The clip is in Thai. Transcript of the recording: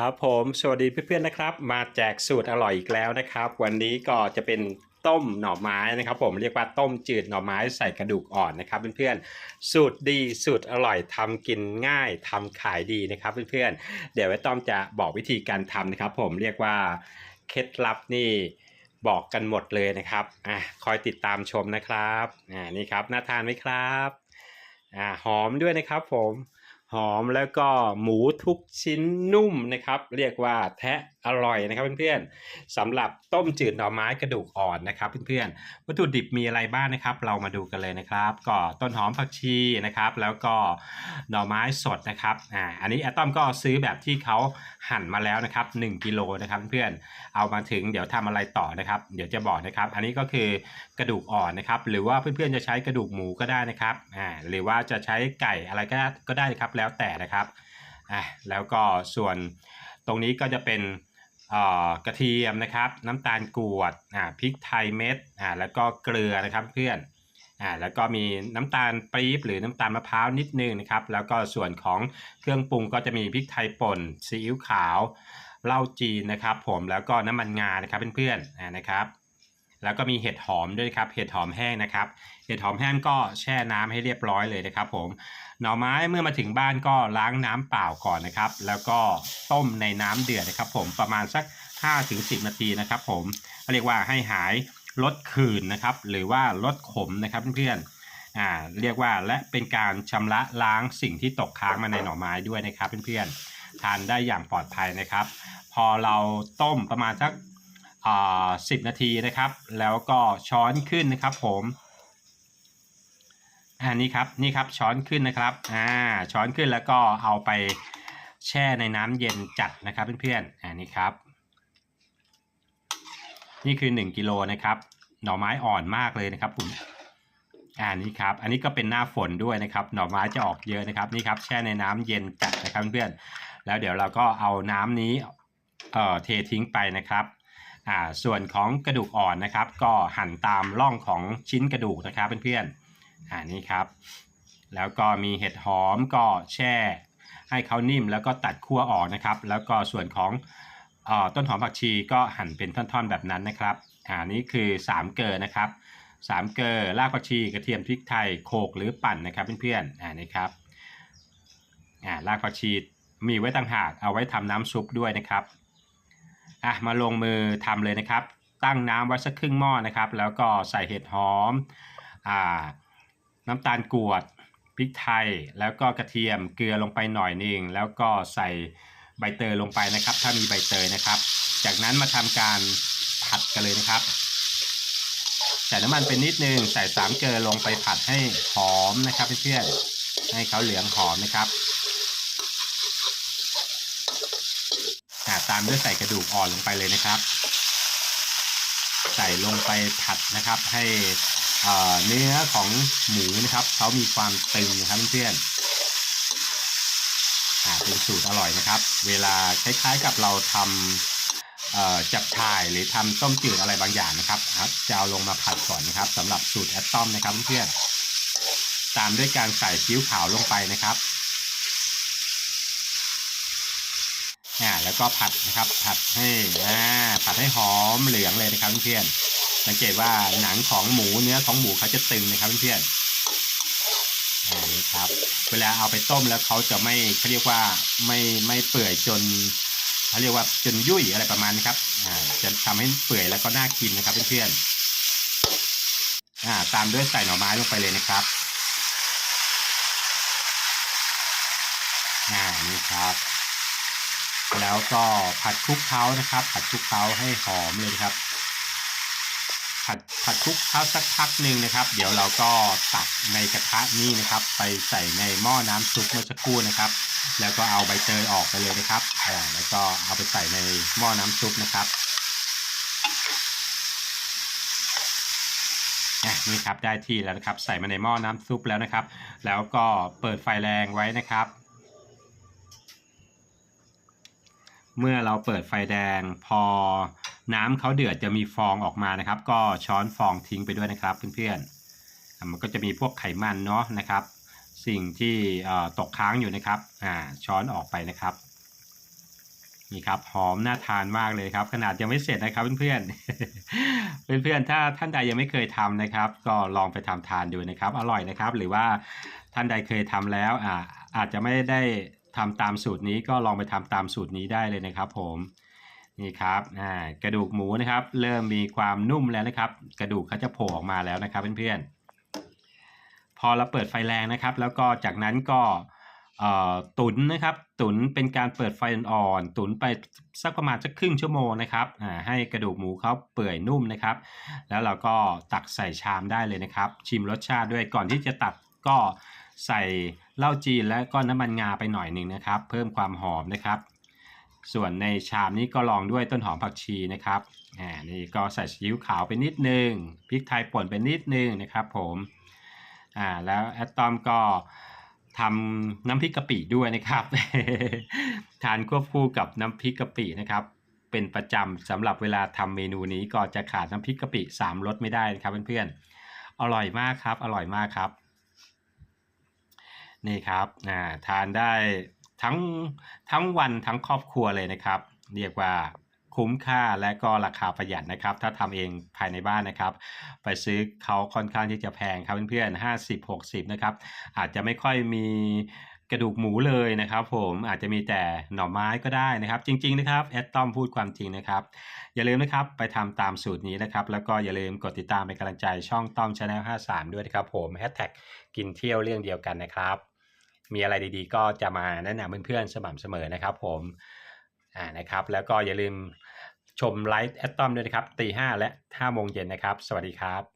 ครับผมสวัสดีเพื่อนๆนะครับ มาแจกสูตรอร่อยอีกแล้วนะครับ วันนี้ก็จะเป็นต้มหน่อไม้นะครับผมเรียกว่าต้มจืดหน่อไม้ใส่กระดูกอ่อนนะครับเพื่อนๆสูตรดีสูตรอร่อยทำกินง่ายทำขายดีนะครับเพื่อนๆเดี๋ยวไว้ต้อมจะบอกวิธีการทำนะครับ ผมเรียกว่าเคล็ดลับนี่บอกกันหมดเลยนะครับอะคอยติดตามชมนะครับอ่านี่ครับน่าทานไหมครับอ่าหอมด้วยนะครับผม หอมแล้วก็หมูทุกชิ้นนุ่มนะครับ เรียกว่าแทะ อร่อยนะครับเพื่อนๆสำหรับต้มจืดหน่อไม้กระดูกอ่อนนะครับเพื่อนๆวัตถุดิบมีอะไรบ้างนะครับ เรามาดูกันเลยนะครับ ก็ต้นหอมผักชีนะครับ แล้วก็หน่อไม้สดนะครับอ่าอันนี้แอตตอมก็ซื้อแบบที่เขาหั่นมาแล้วนะครับ1กิโลนะครับเพื่อนๆเอามาถึงเดี๋ยวทำอะไรต่อนะครับ เดี๋ยวจะบอกนะครับ อันนี้ก็คือกระดูกอ่อนนะครับ หรือว่าเพื่อนๆจะใช้กระดูกหมูก็ได้นะครับอ่าหรือว่าจะใช้ไก่อะไรก็ได้ก็ได้ครับแล้วแต่นะครับอ่าแล้วก็ส่วนตรงนี้ก็จะเป็น กระเทียมนะครับ น้ำตาลกรวดอ่าพริกไทยเม็ดอ่าแล้วก็เกลือนะครับเพื่อนอ่าแล้วก็มีน้ำตาลปี๊บหรือน้ำตาลมะพร้าวนิดนึงนะครับ แล้วก็ส่วนของเครื่องปรุงก็จะมีพริกไทยป่นซีอิ๊วขาวเหล้าจีนนะครับ ผมแล้วก็น้ำมันงานะครับเพื่อนๆอ่านะครับ แล้วก็มีเห็ดหอมด้วยครับ เห็ดหอมแห้งนะครับ เห็ดหอมแห้งก็แช่น้ำให้เรียบร้อยเลยนะครับผม หน่อไม้เมื่อมาถึงบ้านก็ล้างน้ำเปล่าก่อนนะครับ แล้วก็ต้มในน้ำเดือดนะครับ ผม ประมาณสัก 5-10 นาทีนะครับ ผม เรียกว่าให้หายลดขื่นนะครับ หรือว่าลดขมนะครับเพื่อนๆ อ่า เรียกว่าและเป็นการชำระล้างสิ่งที่ตกค้างมาในหน่อไม้ด้วยนะครับเพื่อนๆ ทานได้อย่างปลอดภัยนะครับ พอเราต้มประมาณสัก สิบนาทีนะครับ แล้วก็ช้อนขึ้นนะครับผมอันนี้ครับนี่ครับช้อนขึ้นนะครับอ่าช้อนขึ้นแล้วก็เอาไปแช่ในน้ำเย็นจัดนะครับเพื่อนๆอันนี้ครับ นี่คือ 1กิโลนะครับหน่อไม้อ่อนมากเลยนะครับผมอ่านี่ครับ อันนี้ก็เป็นหน้าฝนด้วยนะครับ หน่อไม้จะออกเยอะนะครับนี่ครับแช่ในน้ำเย็นจัดนะครับเพื่อนๆแล้วเดี๋ยวเราก็เอาน้ำนี้เอ่อเททิ้งไปนะครับ อ่าส่วนของกระดูกอ่อนนะครับ ก็หั่นตามร่องของชิ้นกระดูกนะครับเพื่อนๆอ่านี่ครับ แล้วก็มีเห็ดหอมก็แช่ ให้เขานิ่มแล้วก็ตัดขั้วออกนะครับ แล้วก็ส่วนของอต้นหอมผักชีก็หั่นเป็นท่อนๆแบบนั้นนะครับอ่านี่คือ 3 เกลือนะครับสามเกลือรากผักชีกระเทียมพริกไทยโขลกหรือปั่นนะครับเพื่อนๆอ่านี่ครับอ่ารากผักชีมีไว้ต่างหากเอาไว้ทำน้ำซุปด้วยนะครับ อะมาลงมือทำเลยนะครับ ตั้งน้ำไว้สักครึ่งหม้อนะครับ แล้วก็ใส่เห็ดหอมอ่าน้ำตาลกรวดพริกไทย แล้วก็กระเทียมเกลือลงไปหน่อยนึงแล้วก็ใส่ใบเตยลงไปนะครับ ถ้ามีใบเตยนะครับ จากนั้นมาทำการผัดกันเลยนะครับใส่น้ำมันไปนิดนึงใส่สามเกลือลงไปผัดให้หอมนะครับเพื่อนๆให้เขาเหลืองหอมนะครับามด้วยใส่กระดูกอ่อนลงไปเลยนะครับ ใส่ลงไปผัดนะครับ ให้เนื้อของหมูนะครับเขามีความตึงนะครับเพื่อนเป็นสูตรอร่อยนะครับ เวลาคล้ายๆกับเราทำจับฉ่ายหรือทำต้มจืดอะไรบางอย่างนะครับครับจะเอาลงมาผัดก่อนนะครับสำหรับสูตรแอตตอมนะครับเพื่อนตามด้วยการใส่ซีอิ๊วขาวลงไปนะครับ อ่า แล้วก็ผัดนะครับ ผัดให้อ่าผัดให้หอมเหลืองเลยนะครับเพื่อนสังเกตว่าหนังของหมูเนื้อของหมูเขาจะตึงนะครับเพื่อนอ่านี่ครับ เวลาเอาไปต้มแล้วเขาจะไม่เขาเรียกว่าไม่ไม่เปื่อยจนเขาเรียกว่าจนยุ่ยอะไรประมาณนี้ครับอ่าจะทำให้เปื่อยแล้วก็น่ากินนะครับเพื่อนอ่าตามด้วยใส่หน่อไม้ลงไปเลยนะครับอ่านี่ครับ แล้วก็ผัดคลุกเคล้านะครับ ผัดคลุกเคล้าให้หอมเลยครับ ผัดผัดคลุกเคล้าสักพักหนึ่งนะครับ เดี๋ยวเราก็ตักในกระทะนี้นะครับ ไปใส่ในหม้อน้ำซุปเมื่อสักครู่นะครับ แล้วก็เอาใบเตยออกไปเลยนะครับแล้วก็เอาไปใส่ในหม้อน้ำซุปนะครับนี่ครับได้ที่แล้วนะครับ ใส่มาในหม้อน้ำซุปแล้วนะครับ แล้วก็เปิดไฟแรงไว้นะครับ เมื่อเราเปิดไฟแดงพอน้ำเขาเดือดจะมีฟองออกมานะครับ ก็ช้อนฟองทิ้งไปด้วยนะครับเพื่อนๆมันก็จะมีพวกไขมันเนาะนะครับ สิ่งที่ตกค้างอยู่นะครับช้อนออกไปนะครับนี่ครับหอมน่าทานมากเลยครับ ขนาดยังไม่เสร็จนะครับเพื่อนๆเพื่อนๆถ้าท่านใดยังไม่เคยทำนะครับ ก็ลองไปทำทานดูนะครับ อร่อยนะครับ หรือว่าท่านใดเคยทำแล้วออาจจะไม่ได้ ทำตามสูตรนี้ก็ลองไปทำตามสูตรนี้ได้เลยนะครับ ผมนี่ครับอ่ากระดูกหมูนะครับ เริ่มมีความนุ่มแล้วนะครับ กระดูกเขาจะโผล่ออกมาแล้วนะครับเพื่อนๆพอเราเปิดไฟแรงนะครับ แล้วก็จากนั้นก็ตุนนะครับ ตุนเป็นการเปิดไฟอ่อนตุนไปสักประมาณสักครึ่งชั่วโมงนะครับอ่าให้กระดูกหมูเขาเปื่อยนุ่มนะครับ แล้วเราก็ตักใส่ชามได้เลยนะครับ ชิมรสชาติด้วยก่อนที่จะตักก็ ใส่เหล้าจีนและก็น้ำมันงาไปหน่อยหนึ่งนะครับ เพิ่มความหอมนะครับ ส่วนในชามนี้ก็ลองด้วยต้นหอมผักชีนะครับอ่านี่ก็ใส่ซีอิ๊วขาวไปนิดนึงพริกไทยป่นไปนิดนึงนะครับผมอ่าแล้วแอตตอมก็ทำน้ำพริกกะปิด้วยนะครับ ทานควบคู่กับน้ำพริกกะปินะครับ เป็นประจำสำหรับเวลาทำเมนูนี้ก็จะขาดน้ำพริกกะปิสามรสไม่ได้นะครับเพื่อนๆอร่อยมากครับ อร่อยมากครับ นี่ครับอ่าทานได้ทั้งทั้งวันทั้งครอบครัวเลยนะครับ เรียกว่าคุ้มค่าและก็ราคาประหยัดนะครับ ถ้าทำเองภายในบ้านนะครับ ไปซื้อเขาค่อนข้างที่จะแพงครับเพื่อนๆห้าสิบหกสิบนะครับ อาจจะไม่ค่อยมี กระดูกหมูเลยนะครับ ผมอาจจะมีแต่หน่อไม้ก็ได้นะครับ จริง ๆ นะครับแอดต้อมพูดความจริงนะครับ อย่าลืมนะครับไปทำตามสูตรนี้นะครับ แล้วก็อย่าลืมกดติดตามเป็นกำลังใจช่องต้อมชาแนล53 ด้วยนะครับ ผมแฮชแท็กกินเที่ยวเรื่องเดียวกันนะครับ มีอะไรดีๆ ก็จะมาแนะนำเพื่อนๆสม่ำเสมอนะครับ ผมอ่านะครับ แล้วก็อย่าลืมชมไลฟ์แอดต้อมด้วยนะครับตีห้าและห้าโมงเย็นนะครับ สวัสดีครับ